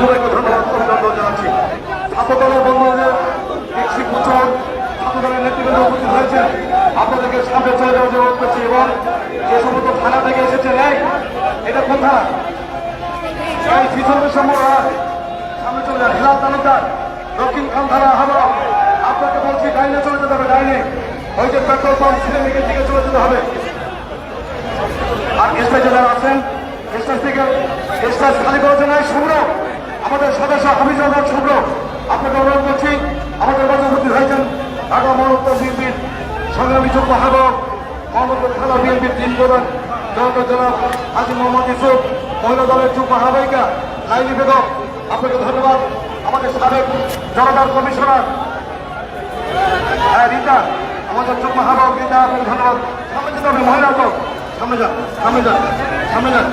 সবাইকে ধন্যবাদ অভিনন্দন জানাচ্ছি। ছাত্রদলের বন্ধুদের হয়েছে আপনাদেরকে সামনে চলে যাওয়ার অনুরোধ করছি। এবং যে সমস্ত থানা থেকে এসেছেন, এই, এটা কোন থানা এই শিশু সময় সামনে চলে যান। হিলাল দক্ষিণ খানধারা হাওড়া আপনাকে বলছি, ডাইনে চলে যেতে হবে, ডাইনে। ওই পেট্রোল পাম্প দিকে চলে যেতে হবে। আর স্টেজে যারা আছেন স্টেজ থেকে স্টেজ খালি করার জন্য শুভ্র আমাদের সদস্য হাফিজ রহমান শুভ্র আপনাকে অনুরোধ করছি, আমাদের মাঝে হয়েছেন ঢাকা মহানগর বিএনপির সংগ্রামী যোগ্য হাবক মোহাম্মদ থানা বিএনপির তিন প্রধান, জনতা জনাব হাজি মোহাম্মদ ইউসুফ, মহিলা দলের যুগ্ম আহ্বায়িকা লাইলি বেগম, আপনাকে ধন্যবাদ। আমাদের সাবেক জনতার কমিশনার হ্যাঁ রিতা, আমাদের যুগ্ম আহ্বায়ক রিতা, আপনাকে ধন্যবাদ। সামনে যেতে হবে, মহিলা তো সামনে যান সামনে যান সামনে যান।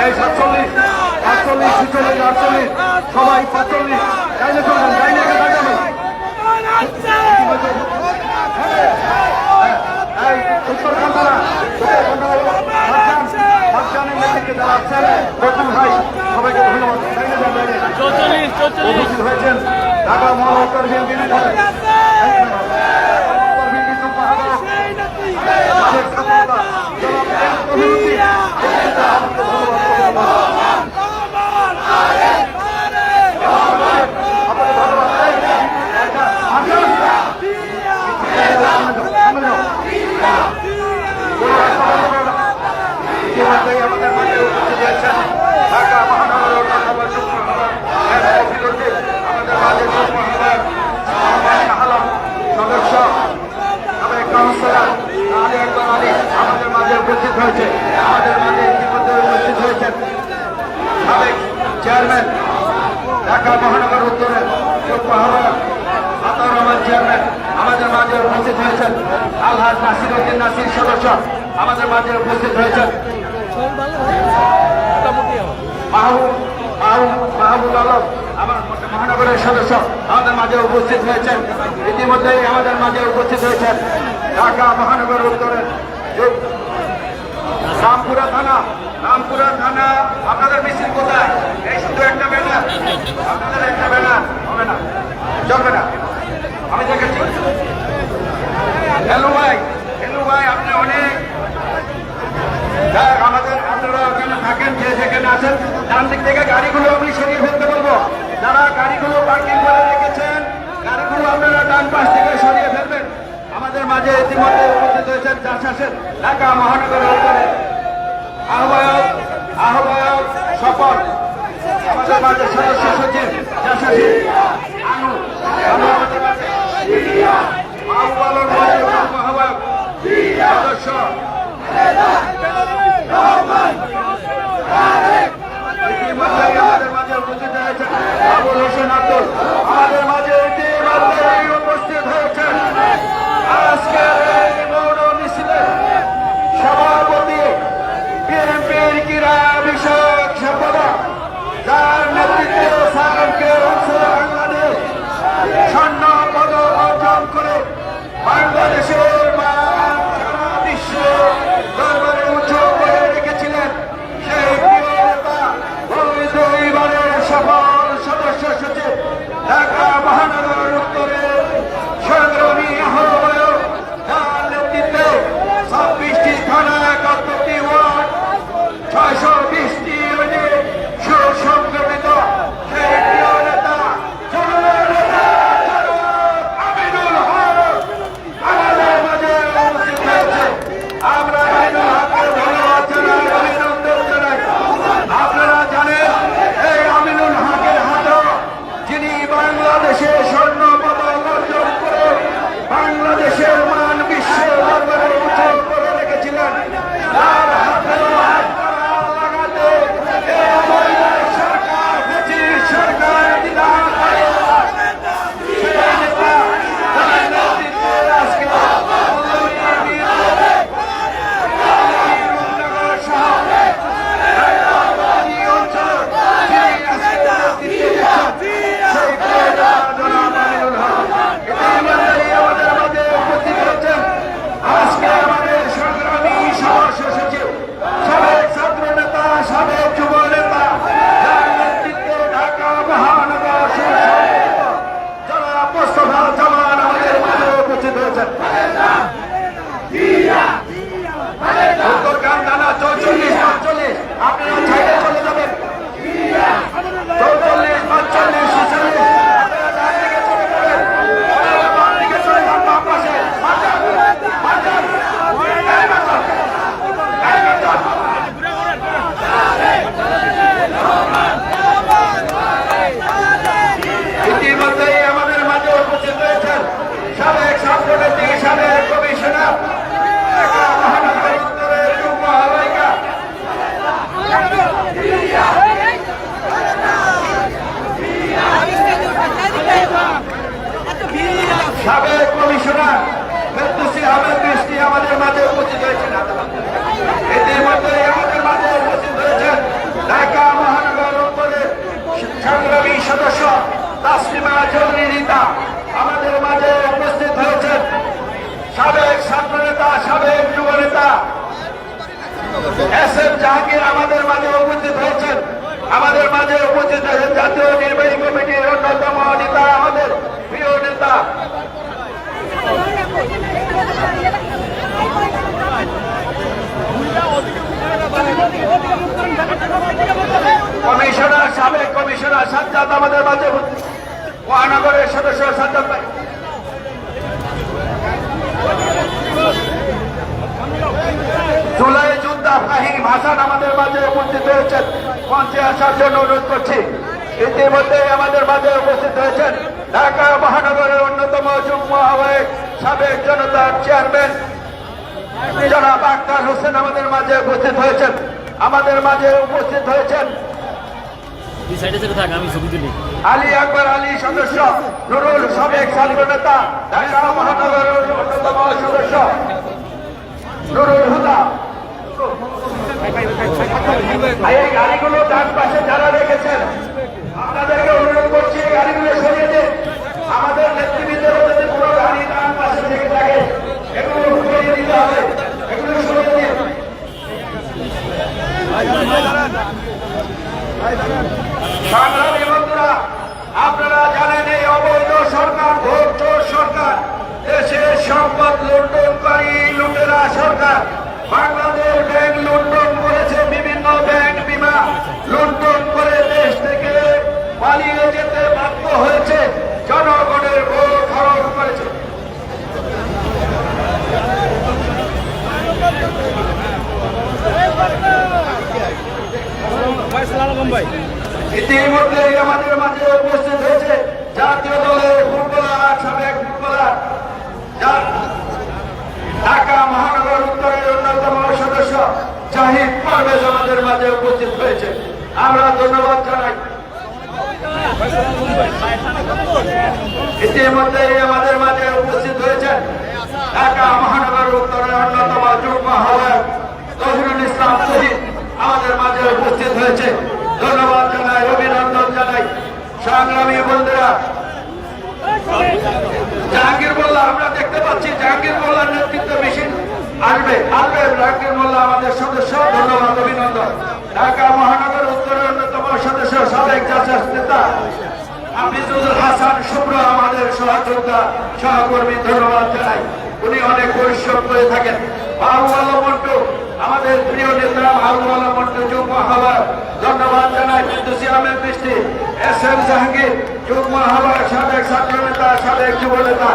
এই সাতচল্লিশ আটচল্লিশ ছিচল্লিশ আটচল্লিশ সবাই পাঁচচল্লিশ ডাইনে চলবেন ডাইনে উপস্থিত হয়েছেন ঢাকা মহানগর বিএনপি বিধায়ক বিএনপি যুগ্ম আহ্বায়ক সাবেক ছাত্রনেতা জনাব এম কবিরুদ্দিন আপনাকে ধন্যবাদ আপনাকে ধন্যবাদ এই, আচ্ছা, আসুন। সামনে যাও, সামনে যাও। কোনো রাস্তা বন্ধ করো না। ইতিমধ্যেই আমাদের মাঝে উপস্থিত হয়েছেন ঢাকা মহানগর লোকসভা যুগ্ম আহ্বায়ক এম কবিরুদ্দিন, আমাদের মাঝে যুগ্ম আহ্বায়ক মোহাম্মদ শাহ আলম, সদস্য সাবেক কাউন্সিলর আলী আকবর আলী আমাদের মাঝে উপস্থিত হয়েছে আমাদের মাঝে ইতিমধ্যে উপস্থিত হয়েছেন সাবেক চেয়ারম্যান ঢাকা মহানগর চেয়ারম্যান আমাদের মাঝে উপস্থিত হয়েছেন আলহাজ নাসির উদ্দিন নাসির সদস্য, আমাদের মাঝে উপস্থিত হয়েছেন। মাহবুব আলম, আমার মহানগরের সদস্য, আমাদের মাঝে উপস্থিত হয়েছেন। ইতিমধ্যেই আমাদের মাঝে উপস্থিত হয়েছেন ঢাকা মহানগর উত্তরের রামপুরা থানা রামপুরা থানা, আপনাদের মিছিল কোথায়? এই শুধু একটা ব্যানার। আপনাদের একটা ব্যানার। হবে না। চলবে না। আমি দেখেছি। হ্যালো ভাই। হ্যালো ভাই, আপনি অনেক। আমাদের আপনারা ওখানে থাকেন, যে যেখানে আছেন, ডান দিক থেকে গাড়িগুলো আমি সরিয়ে ফেলতে বলব। যারা গাড়িগুলো পার্কিং করে রেখেছেন, গাড়িগুলো আপনারা ডান পাশ থেকে সরিয়ে ফেলবেন। আমাদের মাঝে ইতিমধ্যে উপস্থিত হয়েছেন চাষাসের ঢাকা মহানগরের উপরে আহ্বায়ক আহ্বায়ক আমাদের মাঝে সদস্য সচিব জাহাঙ্গীর আমাদের মাঝে উপস্থিত হয়েছেন। আমাদের মাঝে উপস্থিত হয়েছেন জাতীয় নির্বাহী কমিটির অন্যতম নেতা আমাদের প্রিয় নেতা। কমিশনার সাবেক কমিশনার সাজ্জাদ আমাদের মাঝে। মহানগরের সদস্য সাজ্জাদ ভাই। জুলাই ফাহিম হাসান আমাদের মাঝে উপস্থিত হয়েছেন। মঞ্চে আসার জন্য অনুরোধ করছি। ইতিমধ্যে আমাদের মাঝে উপস্থিত হয়েছেন ঢাকা মহানগরের অন্যতম যুগ্ম আহ্বায়ক সাবেক জনতার চেয়ারম্যান জনাব আক্তার হোসেন আমাদের মাঝে উপস্থিত হয়েছেন। আমাদের মাঝে উপস্থিত হয়েছেন আলী আকবর আলী সদস্য নুরুল সাবেক ছাত্র নেতা ঢাকা মহানগরের অন্যতম সদস্য নুরুল হুদা। এই গাড়িগুলো ডান পাশে যারা রেখেছেন, আপনাদেরকে অনুরোধ করছি গাড়িগুলো সরিয়ে দিন। আমাদের নেতৃবৃন্দের যদি গাড়ি ডান পাশে থেকে থাকে। এগুলো সরিয়ে দিতে হবে। এগুলো সরিয়ে দিন। আপনারা জানেন এই অবৈধ সরকার ভোট সরকার, দেশের সম্পদ লুণ্ঠনকারী লুটেরা সরকার, বাংলাদেশ ব্যাংক লুণ্ঠন করেছে বিভিন্ন ব্যাংক বিমা লুণ্ঠন করে দেশ থেকে পালিয়ে যেতে বাধ্য হয়েছে জনগণের ভোট হরণ করেছে ইতিমধ্যে আমাদের মাঝে উপস্থিত হয়েছে জাতীয় দলের ফুটবলার সাবেক ফুটবলার। ঢাকা মহানগর উত্তরের অন্যতম সদস্য জাহিদ পারভেজ আমাদের মাঝে উপস্থিত হয়েছে। আমরা ধন্যবাদ জানাই। ইতিমধ্যে আমাদের মাঝে উপস্থিত হয়েছেন ঢাকা মহানগর উত্তরের অন্যতম যুগ্ম নজরুল ইসলাম শহীদ আমাদের মাঝে উপস্থিত হয়েছে ধন্যবাদ জানাই অভিনন্দন জানাই সংগ্রামী বন্ধুরা। জাহাঙ্গীর মোল্লা, আমরা দেখতে পাচ্ছি জাহাঙ্গীর মোল্লার নেতৃত্বে মেশিন আসবে। আসবে জাহাঙ্গীর মোল্লা আমাদের সদস্য, ধন্যবাদ, অভিনন্দন। ঢাকা মহানগর উত্তরের অন্যতম সদস্য, সাবেক জাসাস নেতা হাফিজুল হাসান শুভ্র, আমাদের সহযোদ্ধা, সহকর্মী, ধন্যবাদ জানাই। উনি অনেক পরিশ্রম করে থাকেন। বাবুবালা মন্টু আমাদের প্রিয় নেতা বাবুবালা মন্টু যুগ্ম হাওয়ার ধন্যবাদ জানাই বিদ্যুৎ আহমেদ বৃষ্টি এস এম জাহাঙ্গীর, যুগ্ম হাওয়ার সাবেক ছাত্র নেতা, সাবেক যুব নেতা,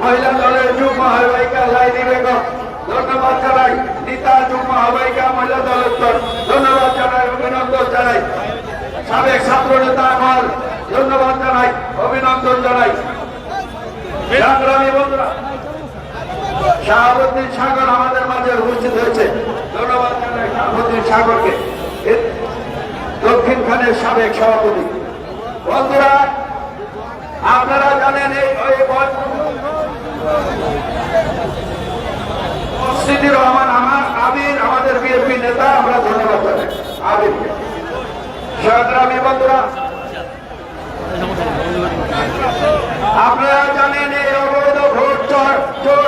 মহিলা দলের যুগ্ম আহ্বায়িকা লাইনি বেগম। ধন্যবাদ জানাই নিতা, যুগ্ম আহ্বায়িকা, মহিলা দল ধন্যবাদ জানাই, অভিনন্দন জানাই। সাবেক ছাত্র নেতা আমার, ধন্যবাদ জানাই, অভিনন্দন জানাই। সংগ্রামী বন্ধুরা, শাহাবুদ্দিন সাগর আমাদের মাঝে উপস্থিত হয়েছে। জানাই সাগরকে। দক্ষিণ খানের সাবেক সভাপতি। বন্ধুরা, আপনারা জানেন এই মসজিদুর রহমান আমার আমির, আমাদের বিএনপি নেতা, আমরা ধন্যবাদ জানাই। আমিরকে সংগ্রামী বন্ধুরা। আপনারা জানেন এই অবৈধ ভোট চোর চোর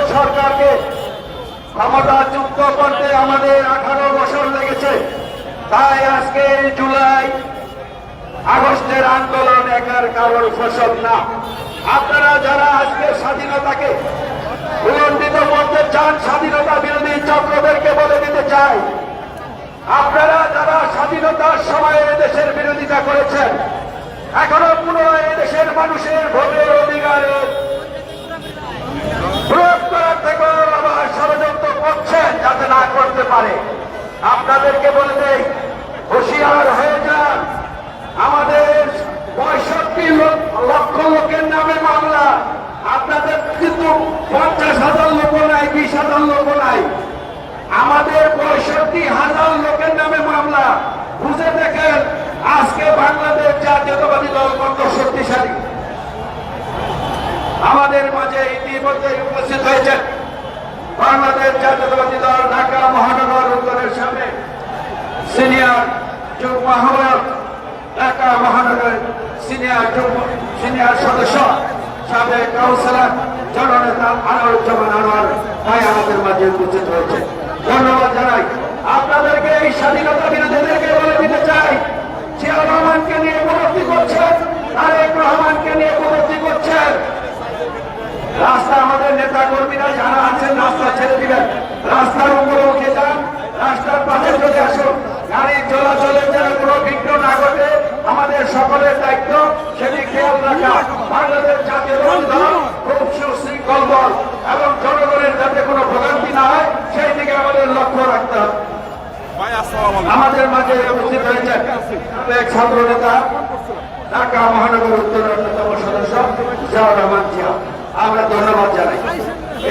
সরকারকে ক্ষমতাচ্যুত করতে আমাদের আঠারো বছর লেগেছে। তাই আজকে জুলাই আগস্টের আন্দোলন একার কারোর ফসল না। আপনারা যারা আজকে স্বাধীনতাকে উলণ্ডিত করতে চান, স্বাধীনতা বিরোধী চক্রদেরকে বলে দিতে চাই, আপনারা যারা স্বাধীনতার সময় দেশের বিরোধিতা করেছেন, এখনও পুনরায় এদেশের মানুষের ভোটের অধিকারের প্রয়োগ করার থেকেও আবার করছেন যাতে না করতে পারে। আপনাদেরকে বলে দেই, হুঁশিয়ার হয়ে যান। আমাদের পঁয়ষট্টি লক্ষ লোকের নামে মামলা। আপনাদের কিন্তু পঞ্চাশ হাজার লোক নাই, বিশ হাজার লোক নাই। আমাদের পঁয়ষট্টি হাজার লোকের নামে মামলা। বুঝে দেখেন, আজকে বাংলাদেশ জাতীয়তাবাদী দল কত শক্তিশালী। আমাদের মাঝে ইতিমধ্যে উপস্থিত হয়েছেন বাংলাদেশ জাতীয়তাবাদী দল ঢাকা মহানগর উত্তরের সামনে। সিনিয়র যুগ্ম আহ্বায়ক ঢাকা মহানগর সিনিয়র যুগ্ম, সিনিয়র সদস্য, সাবেক কাউন্সিলর, জননেতা আনোয়ারুজ্জামান আনোয়ার ভাই আমাদের মাঝে উপস্থিত হয়েছে। ধন্যবাদ জানাই। আপনাদেরকে এই স্বাধীনতা বিরোধীদেরকে বলে দিতে চাই। জিয়া রহমানকে নিয়ে উপলব্ধি করছেন, তারেক রহমানকে নিয়ে উপলব্ধি রাস্তা আমাদের নেতা কর্মীরা যারা আছেন রাস্তা ছেড়ে দিবেন। রাস্তার উপরে উঠে যান রাস্তার পাশে চলে আসুন। গাড়ি চলাচলের যেন কোনো বিঘ্ন না ঘটে আমাদের সকলের দায়িত্ব সেটি খেয়াল রাখা। বাংলাদেশ জাতীয় দল খুব সুশৃঙ্খল দল এবং জনগণের যাতে কোনো ভোগান্তি না হয় সেই দিকে আমাদের লক্ষ্য রাখতে হবে। আমাদের মাঝে উপস্থিত হয়েছেন এক ছাত্র নেতা ঢাকা মহানগর উত্তরের অন্যতম সদস্য জিয়াউর রহমান জিয়া। আমরা ধন্যবাদ জানাই।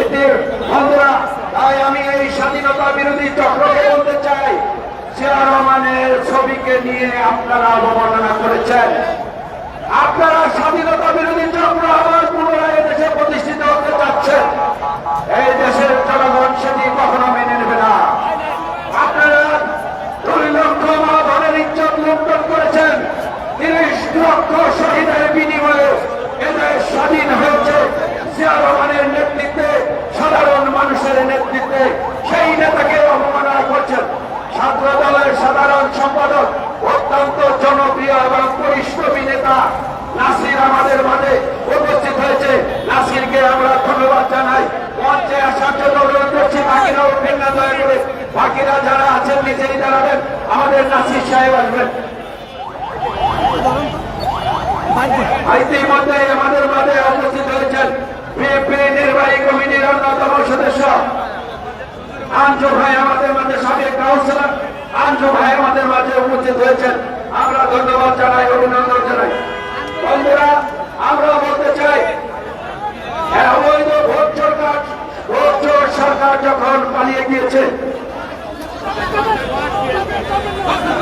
এতে বন্ধুরা, তাই আমি এই স্বাধীনতা বিরোধী চক্রকে বলতে চাই, জিয়া রহমানের ছবিকে নিয়ে আপনারা অবমাননা করেছেন। আপনারা স্বাধীনতা বিরোধী চক্র আবার পুনরায় দেশে প্রতিষ্ঠিত হতে চাচ্ছেন। এই দেশের জনগণ সেটি কখনো মেনে নেবে না। আপনারা দুই লক্ষ মা ধনের ইজ্জত লুণ্ঠন করেছেন। তিরিশ লক্ষ শহীদের বিনিময়ে এদের স্বাধীন হয়েছে জিয়া রহমানের নেতৃত্বে সাধারণ মানুষের নেতৃত্বে সেই নেতাকে অবমাননা করছেন ছাত্র দলের সাধারণ সম্পাদক অত্যন্ত জনপ্রিয় এবং পরিশ্রমী নেতা নাসির আমাদের মাঝে উপস্থিত হয়েছে নাসিরকে আমরা ধন্যবাদ জানাই মঞ্চে আসার জন্য অনুরোধ করছি বাকিরা উঠবেন না দয়া করে বাকিরা যারা আছেন নিচেই দাঁড়াবেন আমাদের নাসির সাহেব আসবেন ইতিমধ্যে আমাদের মাঝে উপস্থিত হয়েছেন বিএনপি নির্বাহী কমিটির অন্যতম সদস্য। আঞ্জু ভাই আমাদের মাঝে সাবেক কাউন্সিলর। আঞ্জু ভাই আমাদের মাঝে উপস্থিত হয়েছেন আমরা ধন্যবাদ জানাই, অভিনন্দন জানাই। বন্ধুরা, আমরা বলতে চাই, অবৈধ ভোট সরকার ভোট সরকার যখন পালিয়ে গিয়েছে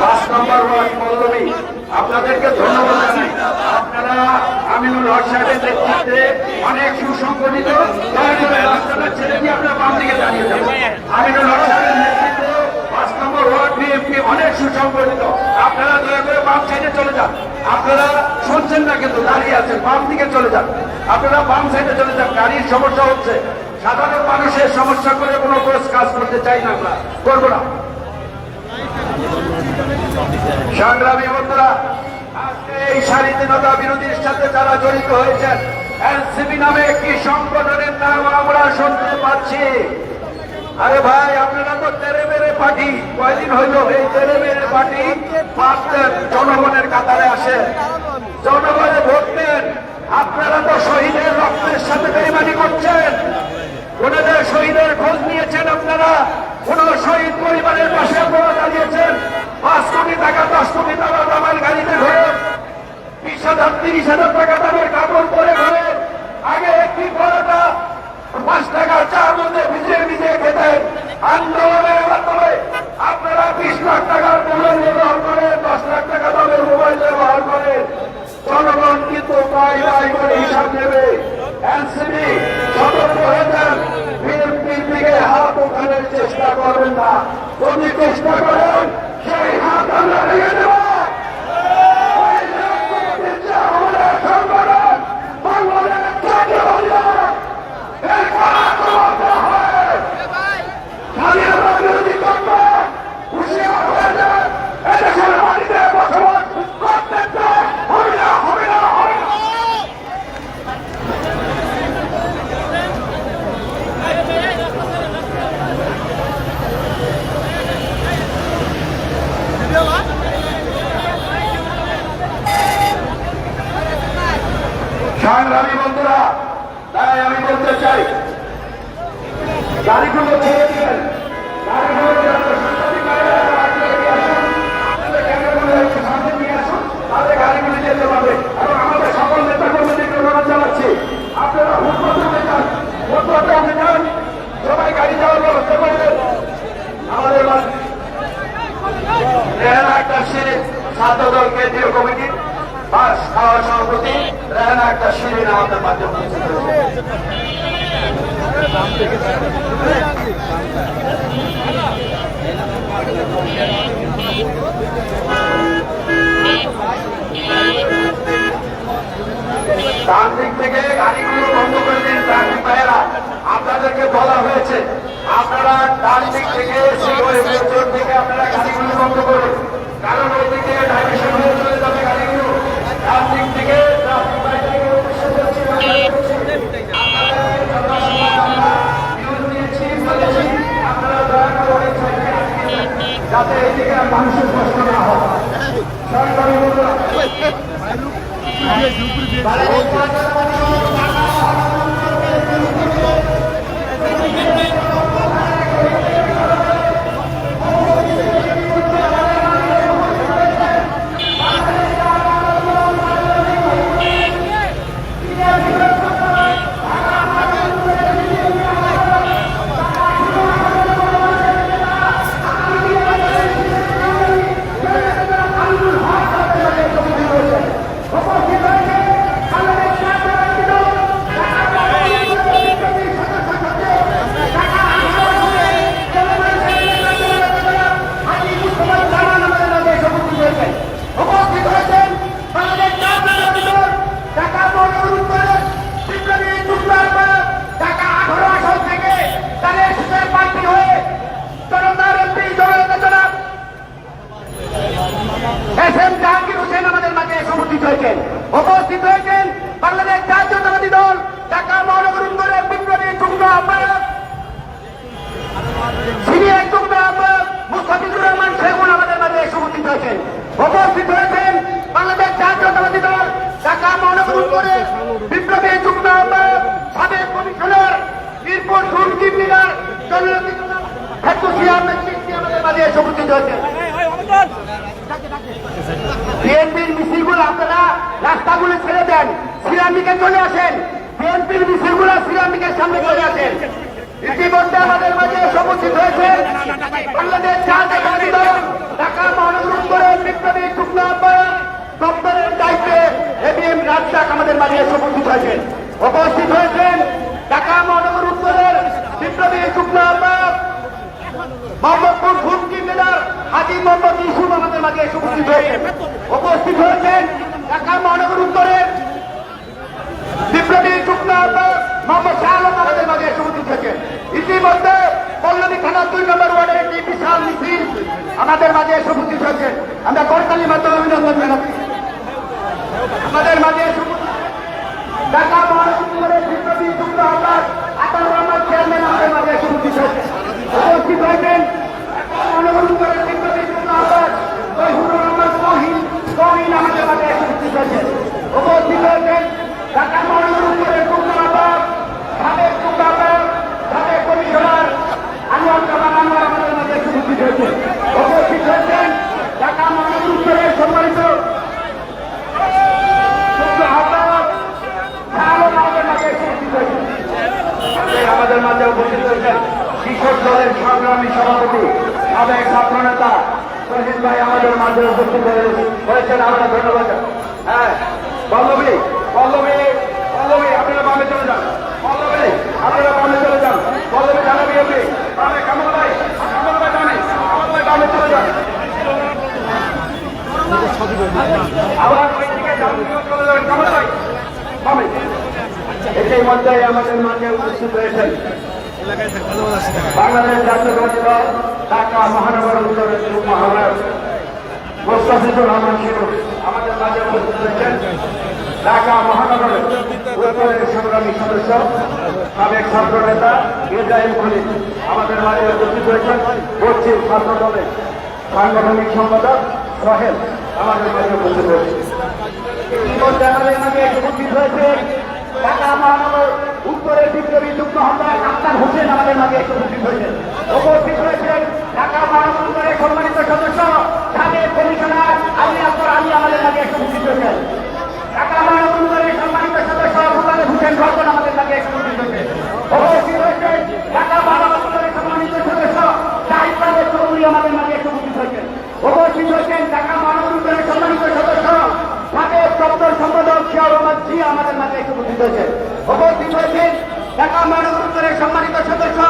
পাঁচ নম্বর আপনাদেরকে ধন্যবাদ জানাই। আপনারা আমিনুল হক সাহেবের নেতৃত্বে অনেক সুসংগঠিত রাস্তাটা ছেড়ে আপনারা বাম দিকে দাঁড়িয়ে যাবেন আমিনুল হক সাহেবের নেতৃত্বে পাঁচ নম্বর ওয়ার্ড বিএনপি অনেক সুসংগঠিত। আপনারা দয়া করে বাম সাইডে চলে যান। আপনারা শুনছেন না কিন্তু দাঁড়িয়ে আছেন, বাম দিকে চলে যান। আপনারা বাম সাইডে চলে যান, গাড়ির সমস্যা হচ্ছে। সাধারণ মানুষের সমস্যা করে কোনো কাজ করতে চাই না আমরা। করব না। সংগ্রামী বন্ধুরা, আজকে এই স্বাধীনতা বিরোধীর সাথে যারা জড়িত হয়েছেন, এনসিপি নামে একটি সংগঠনের নাম আমরা শুনতে পাচ্ছি। আরে ভাই, আপনারা তো তেরে মেরে পার্টি। কয়দিন হইল এই তেরে মেরে পার্টি? ভাবতেন জনগণের কাতারে আসে জনগণে ভোট দেন। আপনারা তো শহীদের রক্তের সাথে বেইমানি করছেন। কোনদের শহীদের খোঁজ নিয়েছেন আপনারা। কোন শহীদ পরিবারের পাশে আপনারা দাঁড়িয়েছেন। পাঁচ কোটি টাকা, দশ কোটি টাকা দামের গাড়িতে ঘোরেন বিশ হাজার, তিরিশ হাজার টাকা দামের কাপড় পরে ঘোরেন আগে একটি পরোটা, পাঁচ টাকা চার মধ্যে ভিজিয়ে ভিজিয়ে খেতেন আন্দোলনের মাধ্যমে আপনারা বিশ লাখ টাকার মোবাইল ব্যবহার করেন দশ লাখ টাকা দামের মোবাইল ব্যবহার করেন জনগণ কিন্তু পাই পাই করে হিসাব নেবে। এনসিবি সতর্ক হয়ে যান বিএনপির দিকে হাত ওঠানোর চেষ্টা করবেন না। যদি চেষ্টা করেন, সেই হাত আমরা দেব ওই রাজনীতির যে আমাদের সংগঠন, বাংলাদেশ জাতীয়বাদী দল, এর কড়া জবাব দেওয়া হয়। স্বাধীনতা বিরোধী চক্র হুঁশিয়ার হয়ে যান। এদেশের মাটিতে বসবাস করতে চায়। হবে না, হবে না, হবে না। সংগ্রামী বন্ধুরা তাই আমি বলতে চাই গাড়িগুলো ছেড়ে মাঝে হয়েছেন বিএনপির মিছিলগুলো রাস্তাগুলো ছেড়ে দেন, সিরামিকে চলে আসেন। বিএনপির মিছিলগুলো সিরামিকের সামনে চলে আসেন। ইতিমধ্যে আমাদের মাঝে সমর্থিত হয়েছে। বাংলাদেশ ঢাকা মহানগর উত্তরের বিপ্লবী দপ্তরের দায়িত্বে এবিএম রাজ্জাক আমাদের মাঝে সমর্থিত হয়েছেন উপস্থিত হয়েছেন ঢাকা মহানগর উত্তরের বিপ্লবী আহ্বায়ক মোহাম্মদপুর মেলার হাজি মোহাম্মদ ইসুফ আমাদের মাঝে এসে উপস্থিত হয়েছেন। উপস্থিত হয়েছেন ঢাকা মহানগর উত্তরের বিপ্লবী আহ্বায়ক মোহাম্মদ শাহ আলম আমাদের মাঝে এসে উপস্থিত হয়েছেন। ইতিমধ্যে পল্লবী থানা দুই নম্বর ওয়ার্ডের একটি বিশাল মিছিল আমাদের মাঝে এসে উপস্থিত হয়েছে আমরা করতালির মাধ্যমে অভিনন্দন জানাচ্ছি। আমাদের মাঝে এসে ঢাকা মহানগর বিপ্লবী যুগ্ম আহ্বায়ক রহমান চেয়ারম্যান আমাদের মাঝে এসে উপস্থিত হয়েছেন। উপস্থিত হয়েছেন আমাদের মাঝে উপস্থিত হয়েছেন কৃষক দলের সংগ্রামী সভাপতি সাবেক ছাত্র নেতা শহীদ ভাই আমাদের মাঝে উপস্থিত হয়ে- হয়েছেন আমরা ধন্যবাদ। হ্যাঁ পল্লবী পল্লবী পল্লবী, আপনারা বামে চলে যান। পল্লবী, আপনারা বামে চলে যান। পল্লবী জানাবি আপনি বামে কামাল ভাই কামাল ভাই বামে, কামাল ভাই বামে চলে যান। আবার ওই দিকে চলে আমাদের মাঝে উপস্থিত হয়েছেন। বাংলাদেশ জাতীয়তাবাদী দল ঢাকা মহানগর উত্তরের যুগ্ম আহ্বায়ক মোস্তাফিজুর রহমান শিরু আমাদের মাঝে উপস্থিত হয়েছেন ঢাকা মহানগরের উত্তরের সংগ্রামী সদস্য সাবেক ছাত্র নেতা ইব্রাহিম খলিল। আমাদের মাঝে উপস্থিত হয়েছেন পশ্চিম ছাত্র দলের সাংগঠনিক সম্পাদক সোহেল। আমাদের মাঝে উপস্থিত হয়েছে ইতিমধ্যে আমাদের মাঝে উপস্থিত হয়েছে। ঢাকা মহানগর উত্তরের বিপ্লবী যুগ্ম আহ্বায়ক আক্তার হোসেন আমাদের মাঝে উপস্থিত হয়েছেন। উপস্থিত হয়েছেন ঢাকা মহানগর উত্তরের সম্মানিত সদস্য সাবেক কমিশনার আলী আকবর আলী আমাদের মাঝে উপস্থিত হয়েছেন। ঢাকা মহানগর উত্তরের সম্মানিত সদস্য মোতালেব হোসেন রতন আমাদের মাঝে উপস্থিত হয়েছেন। উপস্থিত হয়েছেন ঢাকা মহানগর উত্তরের সম্মানিত সদস্য পারভেজ চৌধুরী আমাদের মাঝে উপস্থিত হয়েছেন। উপস্থিত হয়েছেন ঢাকা মহানগর উত্তরের সম্মানিত সদস্য সম্পাদক জিয়া রহমান জিয়া আমাদের মাঝে এসে উপস্থিত হয়েছেন উপস্থিত হয়েছেন ঢাকা মহানগর উত্তরের সম্মানিত সদস্য,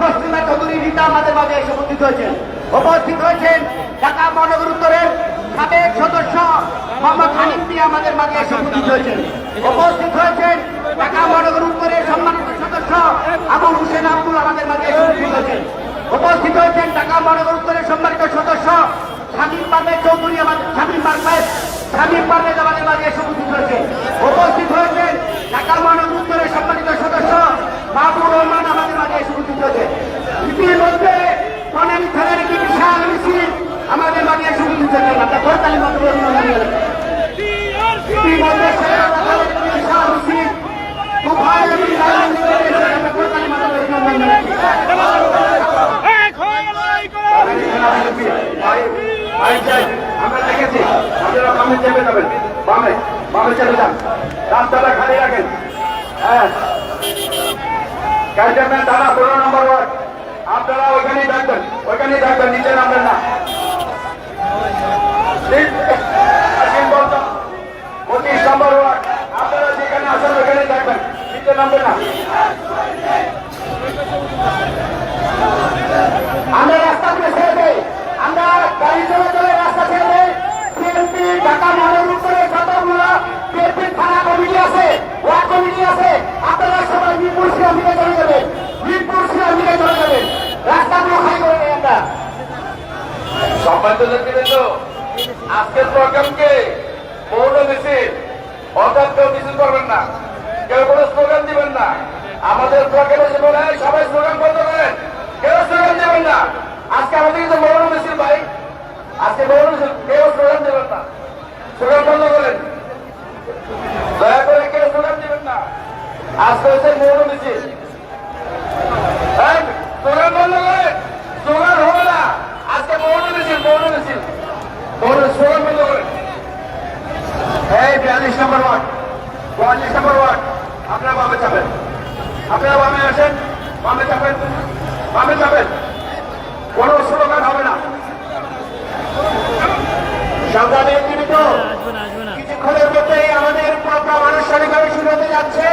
পশ্চিমা চৌধুরী রীতা আমাদের মাঝে এসে উপস্থিত হয়েছেন উপস্থিত হয়েছেন ঢাকা মহানগর উত্তরের সাবেক সদস্য মোহাম্মদ হানিফ মিয়া আমাদের মাঝে এসে উপস্থিত হয়েছেন উপস্থিত হয়েছেন ঢাকা মহানগর উত্তরের সম্মানিত সদস্য আবু হুসেন আব্দুল আমাদের মাঝে এসে উপস্থিত হয়েছেন উপস্থিত হয়েছেন ঢাকা মহানগর উত্তরের সম্মানিত সদস্য শামীম পারভেজ চৌধুরী আমাদের শামীম পারভেজ শামীম পারভেজ আমাদের মাঝে এসে উপস্থিত হয়েছেন উপস্থিত হয়েছেন ঢাকা মহানগর উত্তরের সম্মানিত সদস্য মাহবুব রহমান আমাদের মাঝে এসে উপস্থিত হয়েছেন ইতিমধ্যে অনেক খেলার একটি বিশাল মিছিল আমাদের মাঝে এসে উপস্থিত হয়েছেন আমরা করতালি মাত্র ইতিমধ্যে বিশাল সম্মানিত ব্যক্তিবৃন্দ আজকের প্রোগ্রামকে পৌর মিছিল অর্থাৎ কেউ মিছিল না কেউ কোনো স্লোগান দিবেন না আমাদের সবাই স্লোগান বন্ধ কেউ না আজকে আমাদের কিন্তু মৌন ভাই আজকে মৌন কেউ স্লোগান দেবেন না স্লোগান বন্ধ করেন দয়া করে কেউ স্লোগান দিবেন না আজকে হচ্ছে মৌন মিছিল হ্যাঁ স্লোগান বন্ধ করেন স্লোগান হবে না আজকে মৌন মিছিল মৌন মিছিল মৌন স্লোগান বন্ধ করেন এই বিয়াল্লিশ নম্বর ওয়ার্ড ওয়ার্ড। আপনারা বামে চাপেন। আপনারা বামে আসেন, বামে চাপেন বামে চাপেন কোনো স্লোগান হবে না সাংবাদিক জীবিত আসবে না আসবে না কিছুক্ষণের মধ্যেই আমাদের প্রোগ্রাম আনুষ্ঠানিকভাবে শুরু হতে যাচ্ছে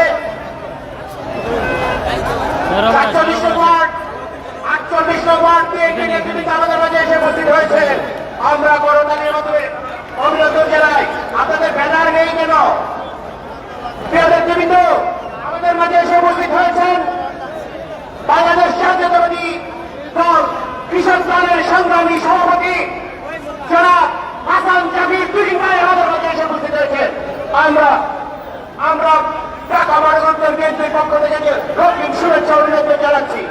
সরব না, আটচল্লিশ সরব না। ওয়ার্ড আটচল্লিশ ওয়ার্ড বিএনপি নেতৃত্বে আমাদের মাঝে এসে উপস্থিত হয়েছে। আমরা করতালির মাধ্যমে অভিনন্দন জানাই আপনাদের ব্যানার নেই কেন নেতৃবৃন্দ, আমাদের মাঝে এসে উপস্থিত হয়েছেন বাংলাদেশ জাতীয়তাবাদী দল, কৃষক দলের সংগ্রামী সভাপতি জনাব হাসান জাবির তুহিন ভাই আমাদের মাঝে এসে উপস্থিত হয়েছে আমরা আমরা ঢাকা মহানগর বিএনপির পক্ষ থেকে রক্তিম শুভেচ্ছা অভিনন্দন জানাচ্ছি।